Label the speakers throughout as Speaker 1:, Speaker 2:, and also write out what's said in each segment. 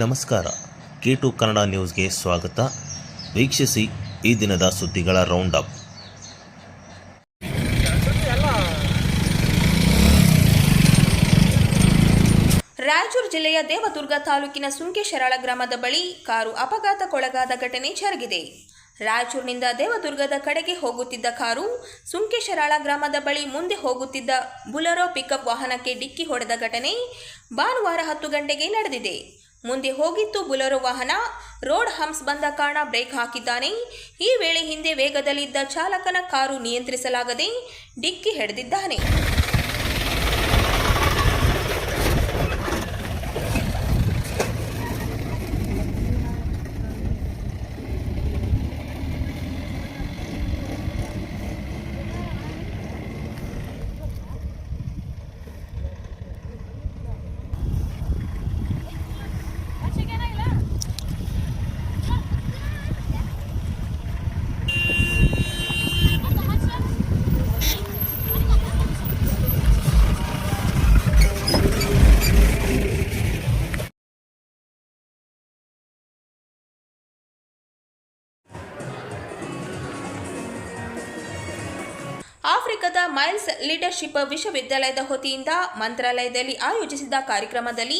Speaker 1: ನಮಸ್ಕಾರ. K to Kannada ನ್ಯೂಸ್ಗೆ ಸ್ವಾಗತ. ವೀಕ್ಷಿಸಿ ಈ ದಿನದ ಸುದ್ದಿಗಳ ರೌಂಡ್ ಅಪ್
Speaker 2: ರಾಯಚೂರು ಜಿಲ್ಲೆಯ ದೇವದುರ್ಗ ತಾಲೂಕಿನ ಸುಂಕೇಶರಾಳ ಗ್ರಾಮದ ಬಳಿ ಕಾರು ಅಪಘಾತಕ್ಕೊಳಗಾದ ಘಟನೆ ಜರುಗಿದೆ. ರಾಯಚೂರಿನಿಂದ ದೇವದುರ್ಗದ ಕಡೆಗೆ ಹೋಗುತ್ತಿದ್ದ ಕಾರು ಸುಂಕೇಶರಾಳ ಗ್ರಾಮದ ಬಳಿ ಮುಂದೆ ಹೋಗುತ್ತಿದ್ದ ಬುಲರೋ ಪಿಕಪ್ ವಾಹನಕ್ಕೆ ಡಿಕ್ಕಿ ಹೊಡೆದ ಘಟನೆ ಭಾನುವಾರ ಹತ್ತು ಗಂಟೆಗೆ ನಡೆದಿದೆ. ಮುಂದೆ ಹೋಗಿತ್ತು ಬುಲರೋ ವಾಹನ. ರೋಡ್ ಹಂಪ್ಸ್ ಬಂದ ಕಾರಣ ಬ್ರೇಕ್ ಹಾಕಿದ್ದಾನೆ. ಈ ವೇಳೆ ಹಿಂದೆ ವೇಗದಲ್ಲಿದ್ದ ಚಾಲಕನ ಕಾರು ನಿಯಂತ್ರಿಸಲಾಗದೆ ಡಿಕ್ಕಿ ಹಿಡಿದಿದ್ದಾನೆ. ಆಫ್ರಿಕಾದ ಮೈಲ್ಸ್ ಲೀಡರ್ಶಿಪ್ ವಿಶ್ವವಿದ್ಯಾಲಯದ ವತಿಯಿಂದ ಮಂತ್ರಾಲಯದಲ್ಲಿ ಆಯೋಜಿಸಿದ ಕಾರ್ಯಕ್ರಮದಲ್ಲಿ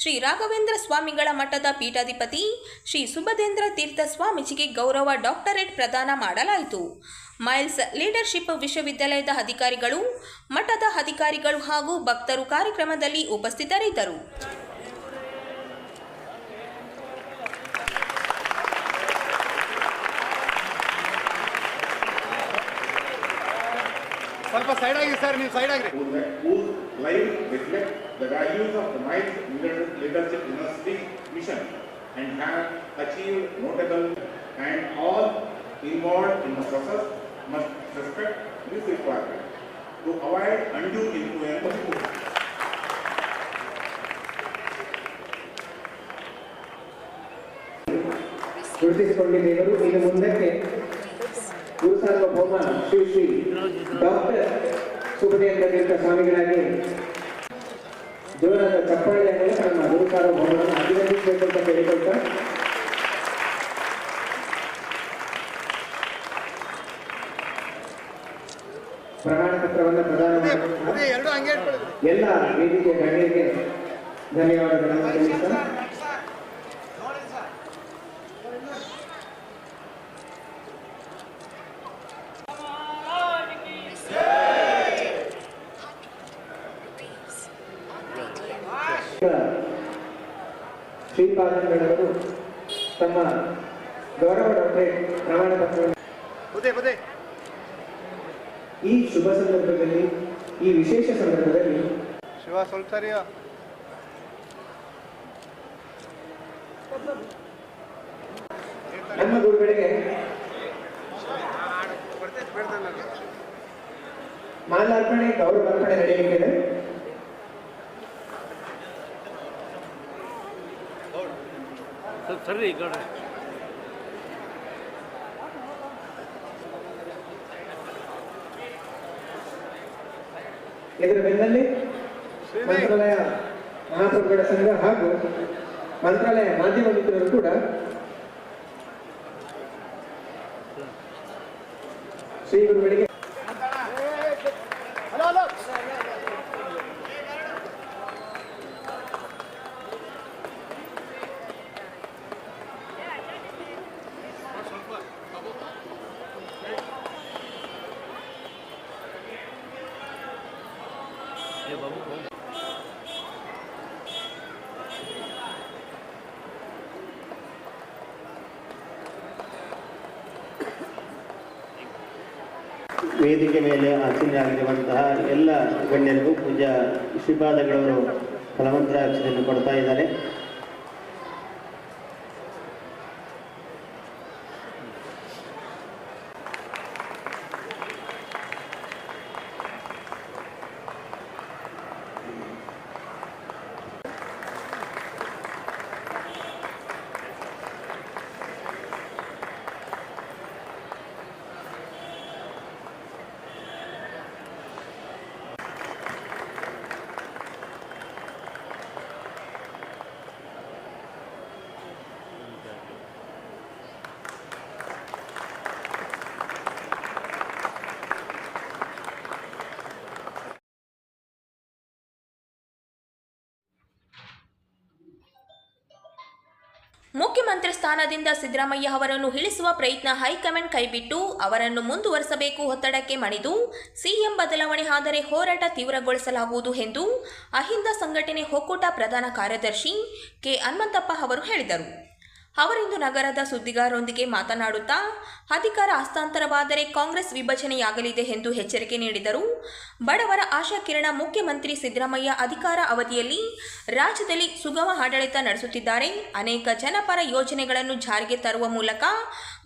Speaker 2: ಶ್ರೀ ರಾಘವೇಂದ್ರ ಸ್ವಾಮಿಗಳ ಮಠದ ಪೀಠಾಧಿಪತಿ ಶ್ರೀ ಸುಭದೇಂದ್ರ ತೀರ್ಥ ಸ್ವಾಮೀಜಿಗೆ ಗೌರವ ಡಾಕ್ಟರೇಟ್ ಪ್ರದಾನ ಮಾಡಲಾಯಿತು. ಮೈಲ್ಸ್ ಲೀಡರ್ಶಿಪ್ ವಿಶ್ವವಿದ್ಯಾಲಯದ ಅಧಿಕಾರಿಗಳು, ಮಠದ ಅಧಿಕಾರಿಗಳು ಹಾಗೂ ಭಕ್ತರು ಕಾರ್ಯಕ್ರಮದಲ್ಲಿ ಉಪಸ್ಥಿತರಿದ್ದರು.
Speaker 3: ಆಗಿ ಸರ್ ನೀವು side agri
Speaker 4: who that- whose lives reflect the values of the Mind Leader- Leadership University mission and have achieved notable and all involved in the process must respect this requirement to avoid undue influence.
Speaker 5: ಗುರುತಿಸಿಕೊಂಡಿದ್ದೇವರು ಇನ್ನು ಮುಂದಕ್ಕೆ ಗುರು ಸಾರ್ವಭೌಮ Shri Shri doctor ಸುಖದೇಂದ್ರ Tirtha ಸ್ವಾಮಿಗಳಾಗಿ ಜೋರಾದ ಚಪ್ಪಾಳೆಯ ಮೂಲಕ ನಮ್ಮ ಗುರು ಭವನವನ್ನು ಅಭಿನಂದಿಸಬೇಕು ಅಂತ ಕೇಳಿಕೊಳ್ತಾ. ಪ್ರಮಾಣ ಪತ್ರವನ್ನು ಪ್ರದಾನ ಎಲ್ಲ ವೇದಿಕೆ ಗಣ್ಯರಿಗೆ ಧನ್ಯವಾದಗಳನ್ನು ತಿಳಿಸ್ತಾ. ಶ್ರೀಪಾದಂಗಳವರು ತಮ್ಮ ಗೌರವ ಡಾಕ್ಟರೇಟ್ ಪ್ರಮಾಣ ಪತ್ರವನ್ನು ಈ ಶುಭ ಸಂದರ್ಭದಲ್ಲಿ ಈ ವಿಶೇಷ ಸಂದರ್ಭದಲ್ಲಿ
Speaker 3: ಶಿವ ಸ್ವಲ್ಪ
Speaker 5: ನಮ್ಮ ಗುರುಗಳಿಗೆ ಮಾಲಾರ್ಪಣೆ ಗೌರವ ಅರ್ಪಣೆ ನಡೆಯಲಿಕ್ಕಿದೆ.
Speaker 6: ಸರಿ ಗೌಡ
Speaker 5: ಇದರ ಬೆನ್ನಲ್ಲಿ ಮಂತ್ರಾಲಯ ಮಹಾಪ್ರಭುಗಳ ಸಂಘ ಹಾಗೂ ಮಂತ್ರಾಲಯ ಮಾಧ್ಯಮ ಮಿತ್ರರು ಕೂಡ ಶ್ರೀ ಗುರುಗಳಿಗೆ
Speaker 3: ಹಲೋ ಹಲೋ
Speaker 7: ವೇದಿಕೆ ಮೇಲೆ ಆಸೀನರಾಗಿರುವಂತಹ ಎಲ್ಲ ಗಣ್ಯರಿಗೂ ಪೂಜಾ ಶ್ರೀಪಾದಗಳವರು ಫಲಮಂತ್ರಾಕ್ಷತೆಯನ್ನು ಕೊಡ್ತಾ ಇದ್ದಾರೆ.
Speaker 2: ಸ್ಥಾನದಿಂದ ಸಿದ್ದರಾಮಯ್ಯ ಅವರನ್ನು ಇಳಿಸುವ ಪ್ರಯತ್ನ ಹೈಕಮಾಂಡ್ ಕೈಬಿಟ್ಟು ಅವರನ್ನು ಮುಂದುವರಿಸಬೇಕು ಒತ್ತಡಕ್ಕೆ ಮಣಿದು ಸಿಎಂ ಬದಲಾವಣೆ ಆದರೆ ಹೋರಾಟ ತೀವ್ರಗೊಳಿಸಲಾಗುವುದು ಎಂದು ಅಹಿಂದ ಸಂಘಟನೆ ಒಕ್ಕೂಟ ಪ್ರಧಾನ ಕಾರ್ಯದರ್ಶಿ ಕೆ ಹನುಮಂತಪ್ಪ ಅವರು ಹೇಳಿದರು. ಅವರಿಂದು ನಗರದ ಸುದ್ದಿಗಾರರೊಂದಿಗೆ ಮಾತನಾಡುತ್ತಾ, ಅಧಿಕಾರ ಹಸ್ತಾಂತರವಾದರೆ ಕಾಂಗ್ರೆಸ್ ವಿಭಜನೆಯಾಗಲಿದೆ ಎಂದು ಎಚ್ಚರಿಕೆ ನೀಡಿದರು. ಬಡವರ ಆಶಾಕಿರಣ ಮುಖ್ಯಮಂತ್ರಿ ಸಿದ್ದರಾಮಯ್ಯ ಅಧಿಕಾರ ಅವಧಿಯಲ್ಲಿ ರಾಜ್ಯದಲ್ಲಿ ಸುಗಮ ಆಡಳಿತ ನಡೆಸುತ್ತಿದ್ದಾರೆ. ಅನೇಕ ಜನಪರ ಯೋಜನೆಗಳನ್ನು ಜಾರಿಗೆ ತರುವ ಮೂಲಕ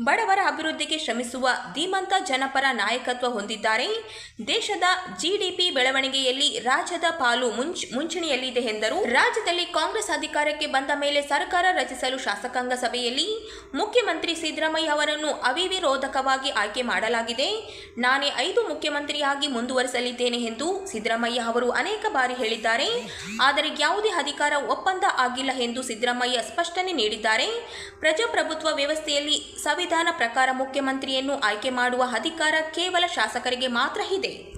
Speaker 2: ಬಡವರ ಅಭಿವೃದ್ಧಿಗೆ ಶ್ರಮಿಸುವ ಧೀಮಂತ ಜನಪರ ನಾಯಕತ್ವ ಹೊಂದಿದ್ದಾರೆ. ದೇಶದ ಜಿಡಿಪಿ ಬೆಳವಣಿಗೆಯಲ್ಲಿ ರಾಜ್ಯದ ಪಾಲು ಮುಂಚ್, ಮುಂಚೂಣಿಯಲ್ಲಿದೆ ಎಂದರು. ರಾಜ್ಯದಲ್ಲಿ ಕಾಂಗ್ರೆಸ್ ಅಧಿಕಾರಕ್ಕೆ ಬಂದ ಮೇಲೆ ಸರ್ಕಾರ ರಚಿಸಲು ಶಾಸಕಾಂಗ ಸಭೆಯಲ್ಲಿ ಮುಖ್ಯಮಂತ್ರಿ ಸಿದ್ದರಾಮಯ್ಯ ಅವರನ್ನು ಅವಿವಿರೋಧಕವಾಗಿ ಆಯ್ಕೆ ಮಾಡಲಾಗಿದೆ. ನಾನೇ ಐದು ಮುಖ್ಯಮಂತ್ರಿಯಾಗಿ ಮುಂದುವರಿಸಲಿದ್ದೇನೆ ಎಂದು ಸಿದ್ದರಾಮಯ್ಯ ಅವರು ಅನೇಕ ಬಾರಿ ಹೇಳಿದ್ದಾರೆ. ಆದರೆ ಯಾವುದೇ ಅಧಿಕಾರ ಒಪ್ಪಂದ ಆಗಿಲ್ಲ ಎಂದು ಸಿದ್ದರಾಮಯ್ಯ ಸ್ಪಷ್ಟನೆ ನೀಡಿದ್ದಾರೆ. ಪ್ರಜಾಪ್ರಭುತ್ವ ವ್ಯವಸ್ಥೆಯಲ್ಲಿ ಸಂವಿಧಾನ ಪ್ರಕಾರ ಮುಖ್ಯಮಂತ್ರಿಯನ್ನು ಆಯ್ಕೆ ಮಾಡುವ ಅಧಿಕಾರ ಕೇವಲ ಶಾಸಕರಿಗೆ ಮಾತ್ರ ಇದೆ.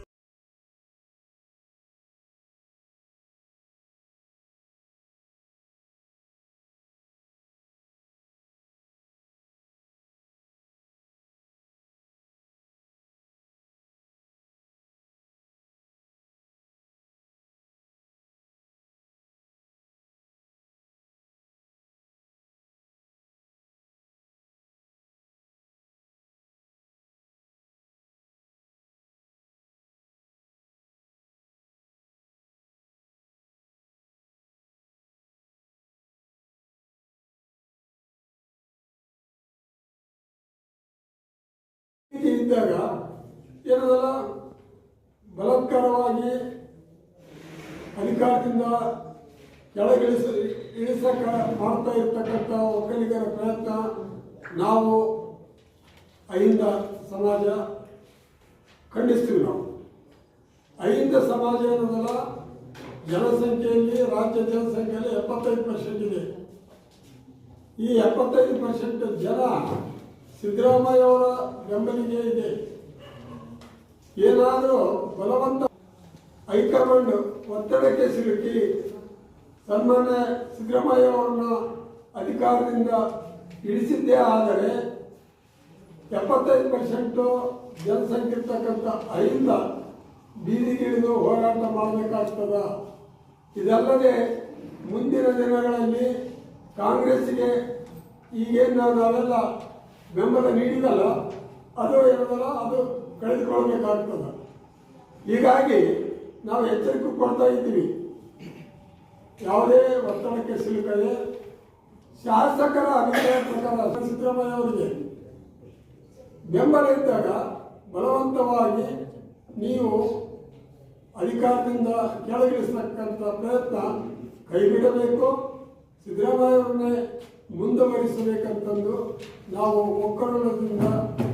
Speaker 6: ಸ್ಥಿತಿ ಇದ್ದಾಗ ಏನದಲ್ಲ? ಬಲಾತ್ಕಾರವಾಗಿ ಅಧಿಕಾರದಿಂದ ಕೆಳಗಿಳಿಸ, ಇಳಿಸಕ ಮಾಡ್ತಾ ಇರ್ತಕ್ಕಂಥ ಒಕ್ಕಲಿಗರ ಪ್ರಯತ್ನ ನಾವು ಅಹಿಂದ ಸಮಾಜ ಖಂಡಿಸ್ತೀವಿ ನಾವು. ಅಹಿಂದ ಸಮಾಜ ಏನದಲ್ಲ ಜನಸಂಖ್ಯೆಯಲ್ಲಿ, ರಾಜ್ಯ ಜನಸಂಖ್ಯೆಯಲ್ಲಿ ಎಪ್ಪತ್ತೈದು ಪರ್ಸೆಂಟ್ ಇದೆ. ಈ ಎಪ್ಪತ್ತೈದು ಪರ್ಸೆಂಟ್ ಜನ ಸಿದ್ದರಾಮಯ್ಯ ಅವರ ಬೆಂಬಲಿಗೆ ಇದೆ. ಏನಾದರೂ ಬಲವಂತ ಹೈಕಮಾಂಡ್ ಒತ್ತಡಕ್ಕೆ ಸಿಲುಕಿ ಸನ್ಮಾನ್ಯ ಸಿದ್ದರಾಮಯ್ಯ ಅವರನ್ನ ಅಧಿಕಾರದಿಂದ ಇಳಿಸಿದ್ದೇ ಆದರೆ ಎಪ್ಪತ್ತೈದು ಪರ್ಸೆಂಟು ಜನಸಂಖ್ಯೆ ಇರ್ತಕ್ಕಂಥ ಐದ ಬೀದಿಗಿಳಿದು ಹೋರಾಟ ಮಾಡಬೇಕಾಗ್ತದ. ಇದಲ್ಲದೆ ಮುಂದಿನ ದಿನಗಳಲ್ಲಿ ಕಾಂಗ್ರೆಸ್ಗೆ ಈಗೇನು ನಾವು ನಾವೆಲ್ಲ ಬೆಂಬಲ ನೀಡಿದಲ್ಲ, ಅದು ಏನದಲ್ಲ, ಅದು ಕಳೆದುಕೊಳ್ಬೇಕಾಗ್ತದ ಹೀಗಾಗಿ ನಾವು ಎಚ್ಚರಿಕೆ ಕೊಡ್ತಾ ಇದ್ದೀವಿ. ಯಾವುದೇ ಒತ್ತಡಕ್ಕೆ ಸಿಲುಕದೆ ಶಾಸಕರ ಅಭಿಪ್ರಾಯ ಪ್ರಕಾರ ಸಿದ್ದರಾಮಯ್ಯ ಅವರಿಗೆ ಬೆಂಬಲ ಇದ್ದಾಗ ಬಲವಂತವಾಗಿ ನೀವು ಅಧಿಕಾರದಿಂದ ಕೆಳಗಿಳಿಸತಕ್ಕಂಥ ಪ್ರಯತ್ನ ಕೈಬಿಡಬೇಕು. ಸಿದ್ದರಾಮಯ್ಯ ಅವರನ್ನೇ ಮುಂದುವರಿಸಬೇಕಂತಂದು ನಾವು ಒಕ್ಕರಣದಿಂದ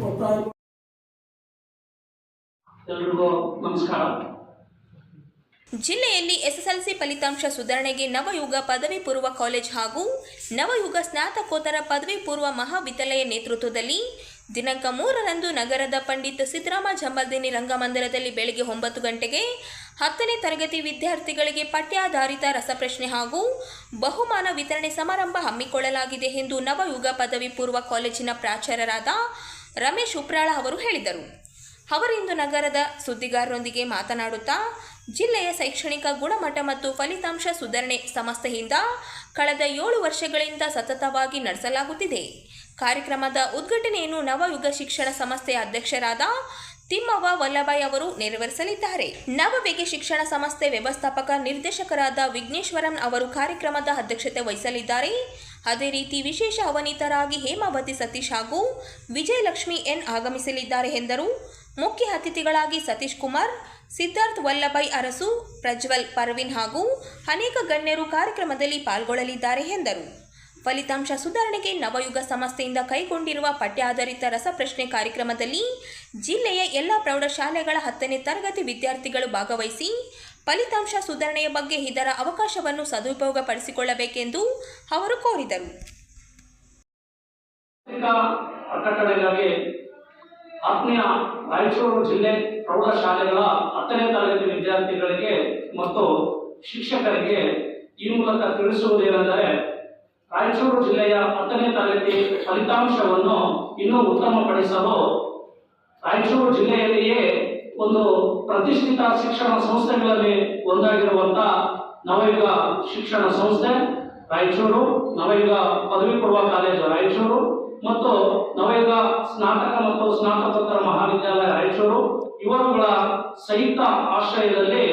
Speaker 6: ಒತ್ತಾಯ
Speaker 8: ಎಲ್ರಿಗೂ ನಮಸ್ಕಾರ.
Speaker 2: ಜಿಲ್ಲೆಯಲ್ಲಿ ಎಸ್ಎಸ್ಎಲ್ಸಿ ಫಲಿತಾಂಶ ಸುಧಾರಣೆಗೆ ನವಯುಗ ಪದವಿ ಪೂರ್ವ ಕಾಲೇಜ್ ಹಾಗೂ ನವಯುಗ ಸ್ನಾತಕೋತ್ತರ ಪದವಿ ಪೂರ್ವ ಮಹಾವಿದ್ಯಾಲಯ ನೇತೃತ್ವದಲ್ಲಿ ದಿನಾಂಕ ಮೂರರಂದು ನಗರದ ಪಂಡಿತ್ ಸಿದ್ದರಾಮ ಜಂಬಲ್ದಿನಿ ರಂಗಮಂದಿರದಲ್ಲಿ ಬೆಳಗ್ಗೆ ಒಂಬತ್ತು ಗಂಟೆಗೆ ಹತ್ತನೇ ತರಗತಿ ವಿದ್ಯಾರ್ಥಿಗಳಿಗೆ ಪಠ್ಯಾಧಾರಿತ ರಸಪ್ರಶ್ನೆ ಹಾಗೂ ಬಹುಮಾನ ವಿತರಣೆ ಸಮಾರಂಭ ಹಮ್ಮಿಕೊಳ್ಳಲಾಗಿದೆ ಎಂದು ನವಯುಗ ಪದವಿ ಪೂರ್ವ ಕಾಲೇಜಿನ ಪ್ರಾಚಾರ್ಯರಾದ ರಮೇಶ್ ಉಪ್ರಾಳ ಅವರು ಹೇಳಿದರು. ಅವರಿಂದು ನಗರದ ಸುದ್ದಿಗಾರರೊಂದಿಗೆ ಮಾತನಾಡುತ್ತಾ, ಜಿಲ್ಲೆಯ ಶೈಕ್ಷಣಿಕ ಗುಣಮಟ್ಟ ಮತ್ತು ಫಲಿತಾಂಶ ಸುಧಾರಣೆ ಸಂಸ್ಥೆಯಿಂದ ಕಳೆದ ಏಳು ವರ್ಷಗಳಿಂದ ಸತತವಾಗಿ ನಡೆಸಲಾಗುತ್ತಿದೆ. ಕಾರ್ಯಕ್ರಮದ ಉದ್ಘಾಟನೆಯನ್ನು ನವಯುಗ ಶಿಕ್ಷಣ ಸಂಸ್ಥೆಯ ಅಧ್ಯಕ್ಷರಾದ ತಿಮ್ಮವ್ವ ವಲ್ಲಭಾಯ್ ಅವರು ನೆರವೇರಿಸಲಿದ್ದಾರೆ. ನವವೇಗಿ ಶಿಕ್ಷಣ ಸಂಸ್ಥೆ ವ್ಯವಸ್ಥಾಪಕ ನಿರ್ದೇಶಕರಾದ ವಿಘ್ನೇಶ್ವರನ್ ಅವರು ಕಾರ್ಯಕ್ರಮದ ಅಧ್ಯಕ್ಷತೆ ವಹಿಸಲಿದ್ದಾರೆ. ಅದೇ ರೀತಿ ವಿಶೇಷ ಅವನೀತರಾಗಿ ಹೇಮಾವತಿ ಸತೀಶ್ ಹಾಗೂ ವಿಜಯಲಕ್ಷ್ಮಿ ಎನ್ ಆಗಮಿಸಲಿದ್ದಾರೆ ಎಂದರು. ಮುಖ್ಯ ಅತಿಥಿಗಳಾಗಿ ಸತೀಶ್ ಕುಮಾರ್, ಸಿದ್ಧಾರ್ಥ್ ವಲ್ಲಭಾಯ್ ಅರಸು, ಪ್ರಜ್ವಲ್ ಪರ್ವಿನ್ ಹಾಗೂ ಅನೇಕ ಗಣ್ಯರು ಕಾರ್ಯಕ್ರಮದಲ್ಲಿ ಪಾಲ್ಗೊಳ್ಳಲಿದ್ದಾರೆ ಎಂದರು. ಫಲಿತಾಂಶ ಸುಧಾರಣೆಗೆ ನವಯುಗ ಸಂಸ್ಥೆಯಿಂದ ಕೈಗೊಂಡಿರುವ ಪಠ್ಯಾಧಾರಿತ ರಸಪ್ರಶ್ನೆ ಕಾರ್ಯಕ್ರಮದಲ್ಲಿ ಜಿಲ್ಲೆಯ ಎಲ್ಲ ಪ್ರೌಢಶಾಲೆಗಳ ಹತ್ತನೇ ತರಗತಿ ವಿದ್ಯಾರ್ಥಿಗಳು ಭಾಗವಹಿಸಿ ಫಲಿತಾಂಶ ಸುಧಾರಣೆಯ ಬಗ್ಗೆ ಇದರ ಅವಕಾಶವನ್ನು ಸದುಪಯೋಗಪಡಿಸಿಕೊಳ್ಳಬೇಕೆಂದು ಅವರು ಕೋರಿದರು.
Speaker 8: ಆತ್ಮೀಯ ರಾಯಚೂರು ಜಿಲ್ಲೆ ಪ್ರೌಢಶಾಲೆಗಳ ಹತ್ತನೇ ತರಗತಿ ವಿದ್ಯಾರ್ಥಿಗಳಿಗೆ ಮತ್ತು ಶಿಕ್ಷಕರಿಗೆ ಈ ಮೂಲಕ ತಿಳಿಸುವುದೇನೆಂದರೆ ರಾಯಚೂರು ಜಿಲ್ಲೆಯ ಹತ್ತನೇ ತರಗತಿ ಫಲಿತಾಂಶವನ್ನು ಇನ್ನೂ ಉತ್ತಮಪಡಿಸಲು ರಾಯಚೂರು ಜಿಲ್ಲೆಯಲ್ಲಿಯೇ ಒಂದು ಪ್ರತಿಷ್ಠಿತ ಶಿಕ್ಷಣ ಸಂಸ್ಥೆಗಳಲ್ಲಿ ಒಂದಾಗಿರುವಂತ ನವಯುಗ ಶಿಕ್ಷಣ ಸಂಸ್ಥೆ ರಾಯಚೂರು, ನವಯುಗ ಪದವಿ ಪೂರ್ವ ಕಾಲೇಜು ರಾಯಚೂರು ಮತ್ತು ನವಯುಗ ಸ್ನಾತಕ ಮತ್ತು ಸ್ನಾತಕೋತ್ತರ ಮಹಾವಿದ್ಯಾಲಯ ರಾಯಚೂರು. ಇವರುಗಳ ಸಹಿತ ಆಶ್ರಯದಲ್ಲಿ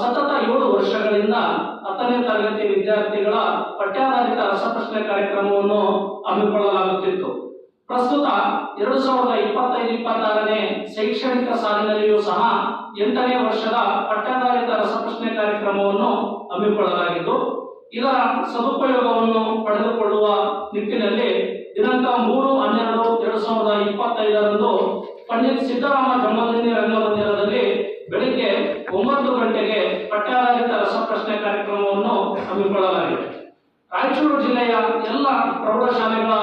Speaker 8: ಸತತ ಏಳು ವರ್ಷಗಳಿಂದ ಹತ್ತನೇ ತರಗತಿ ವಿದ್ಯಾರ್ಥಿಗಳ ಪಠ್ಯಾಧಾರಿತ ರಸಪ್ರಶ್ನೆ ಕಾರ್ಯಕ್ರಮವನ್ನು ಹಮ್ಮಿಕೊಳ್ಳಲಾಗುತ್ತಿತ್ತು. ಪ್ರಸ್ತುತ ಎರಡು ಸಾವಿರದ ಇಪ್ಪತ್ತೈದು, ಇಪ್ಪತ್ತಾರನೇ ಶೈಕ್ಷಣಿಕ ಸಾಲಿನಲ್ಲಿಯೂ ಸಹ ಎಂಟನೇ ವರ್ಷದ ಪಠ್ಯಾಧಾರಿತ ರಸಪ್ರಶ್ನೆ ಕಾರ್ಯಕ್ರಮವನ್ನು ಹಮ್ಮಿಕೊಳ್ಳಲಾಗಿದ್ದು ಇದರ ಸದುಪಯೋಗವನ್ನು ಪಡೆದುಕೊಳ್ಳುವ ನಿಟ್ಟಿನಲ್ಲಿ ದಿನಾಂಕ ಮೂರು, ಹನ್ನೆರಡು, ಎರಡು ಸಾವಿರದ ಇಪ್ಪತ್ತೈದರಂದು ಪಂಡಿತ್ ಸಿದ್ದರಾಮ ಜನ್ಮದಿನ ರಂಗಮಂದಿರದಲ್ಲಿ ಬೆಳಿಗ್ಗೆ ಒಂಬತ್ತು ಗಂಟೆಗೆ ಪಠ್ಯಾಧಾರಿತ ರಸಪ್ರಶ್ನೆ ಕಾರ್ಯಕ್ರಮವನ್ನು ಹಮ್ಮಿಕೊಳ್ಳಲಾಗಿದೆ. ರಾಯಚೂರು ಜಿಲ್ಲೆಯ ಎಲ್ಲ ಪ್ರೌಢಶಾಲೆಗಳ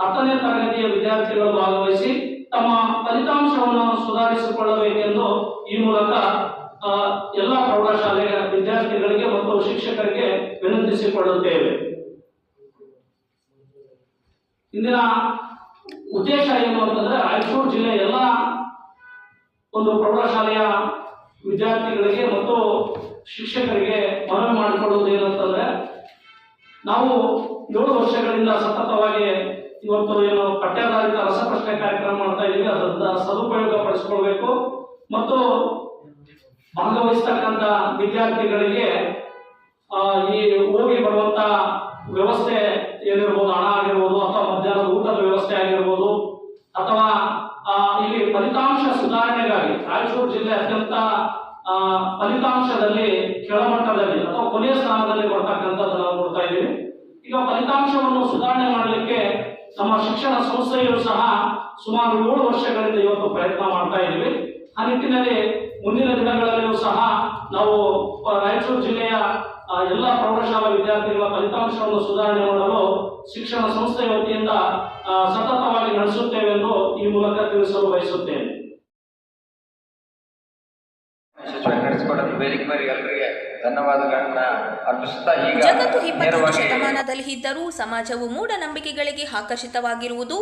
Speaker 8: ಹತ್ತನೇ ತರಗತಿಯ ವಿದ್ಯಾರ್ಥಿಗಳು ಭಾಗವಹಿಸಿ ತಮ್ಮ ಫಲಿತಾಂಶವನ್ನು ಸುಧಾರಿಸಿಕೊಳ್ಳಬೇಕೆಂದು ಈ ಮೂಲಕ ಎಲ್ಲ ಪ್ರೌಢಶಾಲೆಯ ವಿದ್ಯಾರ್ಥಿಗಳಿಗೆ ಮತ್ತು ಶಿಕ್ಷಕರಿಗೆ ವಿನಂತಿಸಿಕೊಳ್ಳುತ್ತೇವೆ. ಇಂದಿನ ಉದ್ದೇಶ ಏನು ಅಂತಂದ್ರೆ ರಾಯಚೂರು ಜಿಲ್ಲೆಯ ಎಲ್ಲ ಒಂದು ಪ್ರೌಢಶಾಲೆಯ ವಿದ್ಯಾರ್ಥಿಗಳಿಗೆ ಮತ್ತು ಶಿಕ್ಷಕರಿಗೆ ಮನವಿ ಮಾಡಿಕೊಳ್ಳುವುದು ಏನಂತಂದ್ರೆ ನಾವು ಏಳು ವರ್ಷಗಳಿಂದ ಸತತವಾಗಿ ಇವತ್ತು ಏನು ಪಠ್ಯಾಧಾರಿತ ರಸಪ್ರಶ್ನೆ ಕಾರ್ಯಕ್ರಮ ಮಾಡ್ತಾ ಇದ್ದೀವಿ, ಅದರಿಂದ ಸದುಪಯೋಗ ಪಡಿಸ್ಕೊಳ್ಬೇಕು ಮತ್ತು ಭಾಗವಹಿಸ್ತಕ್ಕಂಥ ವಿದ್ಯಾರ್ಥಿಗಳಿಗೆ ಈ ಹೋಗಿ ಬರುವಂತ ವ್ಯವಸ್ಥೆ ಏನಿರ್ಬೋದು ಹಣ ಆಗಿರ್ಬೋದು ಅಥವಾ ಮಧ್ಯಾಹ್ನದ ಊಟದ ವ್ಯವಸ್ಥೆ ಆಗಿರ್ಬೋದು ಅಥವಾ ಆ, ಇಲ್ಲಿ ಫಲಿತಾಂಶ ಸುಧಾರಣೆಗಾಗಿ ರಾಯಚೂರು ಜಿಲ್ಲೆ ಅತ್ಯಂತ ಆ, ಫಲಿತಾಂಶದಲ್ಲಿ ಕೆಳಮಟ್ಟದಲ್ಲಿ ಅಥವಾ ಕೊನೆಯ ಸ್ಥಾನದಲ್ಲಿ ಕೊಡ್ತಕ್ಕಂಥದ್ದು ನಾವು ನೋಡ್ತಾ ಇದ್ದೀವಿ. ಈಗ ಫಲಿತಾಂಶವನ್ನು ಸುಧಾರಣೆ ಮಾಡಲಿಕ್ಕೆ ನಮ್ಮ ಶಿಕ್ಷಣ ಸಂಸ್ಥೆಯು ಸಹ ಸುಮಾರು ಏಳು ವರ್ಷಗಳಿಂದ ಇವತ್ತು ಪ್ರಯತ್ನ ಮಾಡ್ತಾ ಇದ್ದೀವಿ. ಆ ನಿಟ್ಟಿನಲ್ಲಿ ಮುಂದಿನ ದಿನಗಳಲ್ಲಿಯೂ ಸಹ ನಾವು ರಾಯಚೂರು ಜಿಲ್ಲೆಯ ಎಲ್ಲ ಪ್ರೌಢಶಾಲಾ ವಿದ್ಯಾರ್ಥಿಗಳ ಫಲಿತಾಂಶವನ್ನು ಸುಧಾರಣೆ ಮಾಡಲು ಶಿಕ್ಷಣ ಸಂಸ್ಥೆಯ ವತಿಯಿಂದ ಸತತವಾಗಿ ನಡೆಸುತ್ತೇವೆ ಎಂದು ಈ ಮೂಲಕ ತಿಳಿಸಲು ಬಯಸುತ್ತೇನೆ.
Speaker 9: ನಡೆಸಿಕೊಡಲು ವೇದಿಕೆ ಮೇಲೆ ಎಲ್ಲರಿಗೆ ಧನ್ಯವಾದಗಳನ್ನ ಅರ್ಪಿಸುತ್ತಾ ಈಗ
Speaker 2: ಜಗತ್ತು ಇಪ್ಪತ್ತೊಂದು ಶತಮಾನದಲ್ಲಿ ಇದ್ದರೂ ಸಮಾಜವು ಮೂಢನಂಬಿಕೆಗಳಿಗೆ ಆಕರ್ಷಿತವಾಗಿರುವುದು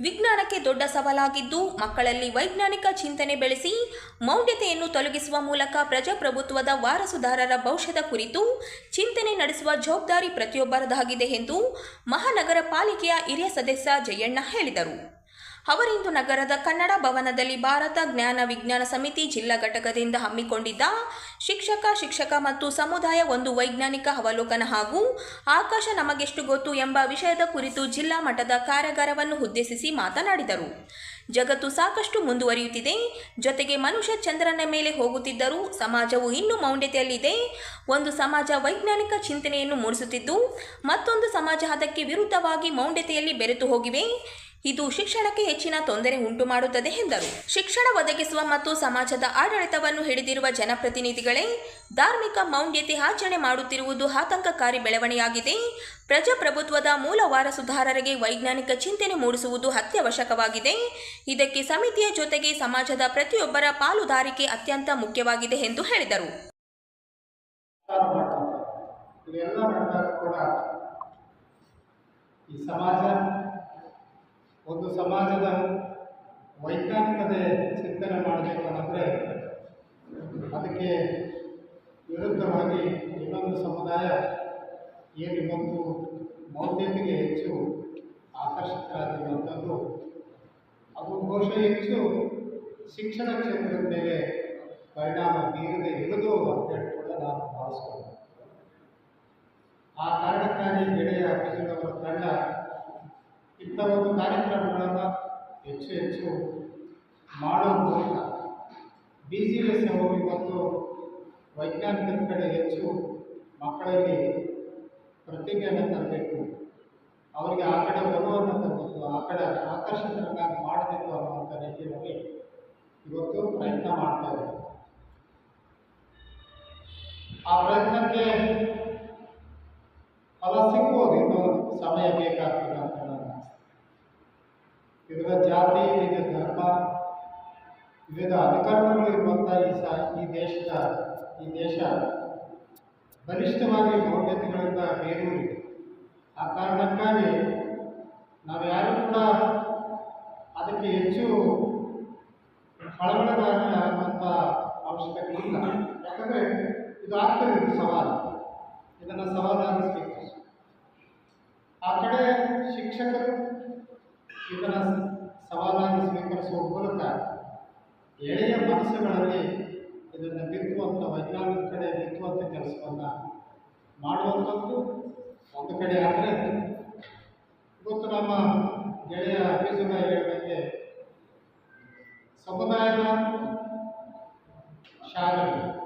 Speaker 2: ವಿಜ್ಞಾನಕ್ಕೆ ದೊಡ್ಡ ಸವಾಲಾಗಿದ್ದು ಮಕ್ಕಳಲ್ಲಿ ವೈಜ್ಞಾನಿಕ ಚಿಂತನೆ ಬೆಳೆಸಿ ಮೌಢ್ಯತೆಯನ್ನು ತೊಲಗಿಸುವ ಮೂಲಕ ಪ್ರಜಾಪ್ರಭುತ್ವದ ವಾರಸುದಾರರ ಭವಿಷ್ಯದ ಕುರಿತು ಚಿಂತನೆ ನಡೆಸುವ ಜವಾಬ್ದಾರಿ ಪ್ರತಿಯೊಬ್ಬರದಾಗಿದೆ ಎಂದು ಮಹಾನಗರ ಪಾಲಿಕೆಯ ಹಿರಿಯ ಸದಸ್ಯ ಜಯಣ್ಣ ಹೇಳಿದರು. ಅವರಿಂದು ನಗರದ ಕನ್ನಡ ಭವನದಲ್ಲಿ ಭಾರತ ಜ್ಞಾನ ವಿಜ್ಞಾನ ಸಮಿತಿ ಜಿಲ್ಲಾ ಘಟಕದಿಂದ ಹಮ್ಮಿಕೊಂಡಿದ್ದ ಶಿಕ್ಷಕ ಶಿಕ್ಷಕ ಮತ್ತು ಸಮುದಾಯ ಒಂದು ವೈಜ್ಞಾನಿಕ ಅವಲೋಕನ ಹಾಗೂ ಆಕಾಶ ನಮಗೆಷ್ಟು ಗೊತ್ತು ಎಂಬ ವಿಷಯದ ಕುರಿತು ಜಿಲ್ಲಾ ಮಟ್ಟದ ಕಾರ್ಯಾಗಾರವನ್ನು ಉದ್ದೇಶಿಸಿ ಮಾತನಾಡಿದರು. ಜಗತ್ತು ಸಾಕಷ್ಟು ಮುಂದುವರಿಯುತ್ತಿದೆ. ಜೊತೆಗೆ ಮನುಷ್ಯ ಚಂದ್ರನ ಮೇಲೆ ಹೋಗುತ್ತಿದ್ದರೂ ಸಮಾಜವು ಇನ್ನೂ ಮೌಂಡ್ಯತೆಯಲ್ಲಿದೆ ಒಂದು ಸಮಾಜ ವೈಜ್ಞಾನಿಕ ಚಿಂತನೆಯನ್ನು ಮೂಡಿಸುತ್ತಿದ್ದು, ಮತ್ತೊಂದು ಸಮಾಜ ಅದಕ್ಕೆ ವಿರುದ್ಧವಾಗಿ ಮೌಂಡ್ಯತೆಯಲ್ಲಿ ಬೆರೆತು ಹೋಗಿವೆ. ಇದು ಶಿಕ್ಷಣಕ್ಕೆ ಹೆಚ್ಚಿನ ತೊಂದರೆ ಉಂಟು ಮಾಡುತ್ತದೆ ಎಂದರು. ಶಿಕ್ಷಣ ಒದಗಿಸುವ ಮತ್ತು ಸಮಾಜದ ಆಡಳಿತವನ್ನು ಹಿಡಿದಿರುವ ಜನಪ್ರತಿನಿಧಿಗಳೇ, ಧಾರ್ಮಿಕ ಮೌಢ್ಯತೆ ಆಚರಣೆ ಮಾಡುತ್ತಿರುವುದು ಆತಂಕಕಾರಿ ಬೆಳವಣಿಗೆಯಾಗಿದೆ. ಪ್ರಜಾಪ್ರಭುತ್ವದ ಮೂಲ ವಾರಸುದಾರರಿಗೆ ವೈಜ್ಞಾನಿಕ ಚಿಂತನೆ ಮೂಡಿಸುವುದು ಅತ್ಯವಶ್ಯಕವಾಗಿದೆ. ಇದಕ್ಕೆ ಸಮಿತಿಯ ಜೊತೆಗೆ ಸಮಾಜದ ಪ್ರತಿಯೊಬ್ಬರ ಪಾಲುದಾರಿಕೆ ಅತ್ಯಂತ ಮುಖ್ಯವಾಗಿದೆ ಎಂದು ಹೇಳಿದರು.
Speaker 10: ಈ ಸಮಾಜ ಸಮಾಜದ ವೈಜ್ಞಾನಿಕತೆ ಚಿಂತನೆ ಮಾಡಬೇಕು ಅಂದರೆ ಅದಕ್ಕೆ ವಿರುದ್ಧವಾಗಿ ಇನ್ನೊಂದು ಸಮುದಾಯ ಏನು ಮೌಲ್ಯತೆಗೆ ಹೆಚ್ಚು ಆಕರ್ಷಿತರಾಗಿರುವಂಥದ್ದು, ಅದು ಬಹುಶಃ ಹೆಚ್ಚು ಶಿಕ್ಷಣ ಕ್ಷೇತ್ರದ ಮೇಲೆ ಪರಿಣಾಮ ಬೀರದೆ ಇರುವುದು ಅಂತ ಕೂಡ ನಾನು ಭಾವಿಸ್ಕೊಂಡೆ ಆ ಕಾರಣಕ್ಕಾಗಿ ಗೆಳೆಯ ಕಿಶೋರವರ ತಂಡ ಇಂಥ ಒಂದು ಕಾರ್ಯಕ್ರಮಗಳನ್ನು ಹೆಚ್ಚು ಹೆಚ್ಚು ಮಾಡೋ ಮೂಲಕ ಬಿ ಜಿ ಎಸ್ ಅವರು ಇವತ್ತು ವೈಜ್ಞಾನಿಕದ ಕಡೆ ಹೆಚ್ಚು ಮಕ್ಕಳಲ್ಲಿ ಪ್ರತಿಭೆಯನ್ನು ತರಬೇಕು ಅವರಿಗೆ ಆ ಕಡೆ ಬರುವನ್ನು ತರಬೇಕು, ಆ ಕಡೆ ಆಕರ್ಷಕರನ್ನಾಗಿ ಮಾಡಬೇಕು ಅನ್ನುವಂಥ ರೀತಿಯಲ್ಲಿ ಇವತ್ತು ಪ್ರಯತ್ನ ಮಾಡ್ತಾ ಇದ್ದಾರೆ ಆ ಪ್ರಯತ್ನಕ್ಕೆ ಫಲ ಸಿಗ್ಬೋದು ಇನ್ನೂ ಸಮಯ ಬೇಕಾಗ್ತದೆ ಅಂತ. ವಿವಿಧ ಜಾತಿ, ವಿವಿಧ ಧರ್ಮ, ವಿವಿಧ ಅನುಕರಣಗಳು ಇರುವಂಥ ಈ ಸ, ಈ ದೇಶದ, ಈ ದೇಶ ಬಲಿಷ್ಠವಾಗಿ ಮೌಢ್ಯತೆಗಳಿಂದ ಬೇರೂರಿದೆ. ಆ ಕಾರಣಕ್ಕಾಗಿ ನಾವು ಯಾರು ಕೂಡ ಅದಕ್ಕೆ ಹೆಚ್ಚು ಕಳವಳಗಾಗುವಂಥ ಅವಶ್ಯಕತೆ ಇಲ್ಲ ಯಾಕಂದರೆ ಇದು ಆಗ್ತದೆ ಇದು ಸವಾಲು. ಇದನ್ನು ಸವಾಲಾಗಿಸಬೇಕು ಆ ಕಡೆ ಶಿಕ್ಷಕರು ಇದನ್ನು ಸವಾಲಾಗಿ ಸ್ವೀಕರಿಸುವ ಮೂಲಕ ಎಳೆಯ ಮನಸ್ಸುಗಳಲ್ಲಿ ಇದನ್ನು ಬಿತ್ತುವಂಥ ವೈಜ್ಞಾನಿಕ ಕಡೆ ಬಿತ್ತುವಂಥ ಕೆಲಸವನ್ನು ಮಾಡುವಂಥದ್ದು ಒಂದು ಕಡೆ ಆದರೆ ಇವತ್ತು ನಮ್ಮ ಗೆಳೆಯ ಬೀಜುಗ ಹೇಳಿದಂಗೆ ಸಮುದಾಯದ ಶಾಲೆಗಳು.